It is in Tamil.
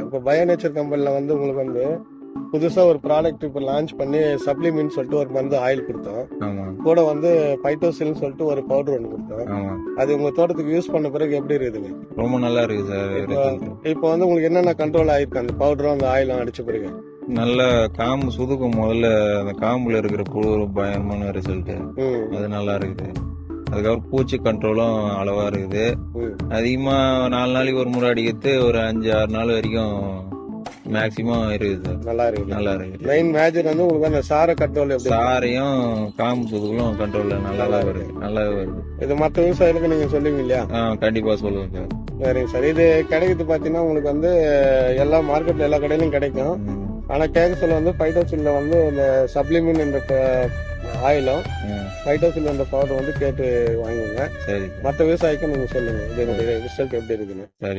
இப்போ பயோ நேச்சர் கம்பெனியில் வந்து உங்களுக்கு வந்து புதுசா ஒரு ப்ராடக்ட் இப்போ லான்ச் பண்ணி சப்ளிமெண்ட் சொல்லிட்டு ஒரு மருந்து ஆயில் கொடுத்தோம். கூட வந்து பைட்டோசில்னு சொல்லிட்டு ஒரு பவுடர் ஒன்று கொடுத்தோம். அது உங்க தோட்டத்துக்கு யூஸ் பண்ண பிறகு எப்படி இருக்குதுங்க ரொம்ப நல்லா இருக்கு சார் இப்போ வந்து. உங்களுக்கு என்னென்ன கண்ட்ரோல் ஆயிருக்கு? அந்த பவுடரும் அந்த ஆயிலும் அடிச்ச பிறகு? நல்ல காம்பு சுதுக்கும் முதல்ல அந்த காம்புல இருக்கிற புழு பயமான ரிசல்ட் அது நல்லா இருக்குது. அதுக்கப்புறம் பூச்சி கண்ட்ரோலும் அளவா இருக்குது. ம். அதிகமா நாலு நாளைக்கு ஒரு முறை அடிக்கிறது ஒரு அஞ்சு ஆறு நாள் வரைக்கும் மேக்சிமம் இருக்குது. நல்லா இருக்குது. நல்லா இருக்குது. மெயின் மேஜர் வந்து உங்களுக்கு அந்த சார கண்ட்ரோல் சாரையும் காம்பு சுதுகளும் கண்ட்ரோல்ல நல்லா வருது. நல்லா வருது. இது மற்ற விவசாயிகளுக்கு நீங்க சொல்லுவீங்க இல்லையா? ஆ கண்டிப்பா சொல்லுவேன் சார். சரிங்க சார். இது கிடைக்குது பாத்தீங்கன்னா உங்களுக்கு வந்து எல்லா மார்க்கெட்ல எல்லா கடையிலும் கிடைக்கும். ஆனா கேட்க சொல்ல வந்து பைட்டோசில்ல வந்து இந்த சப்ளிமெண்ட் என்ற ஆயிலும். பைட்டோசில் என்ற பவுடர் வந்து கேட்டு வாங்குங்க சரி. மற்ற விவசாயிக்கும் நீங்க சொல்லுங்க. இதனுடைய ரிசல்ட் எப்படி இருக்குன்னு.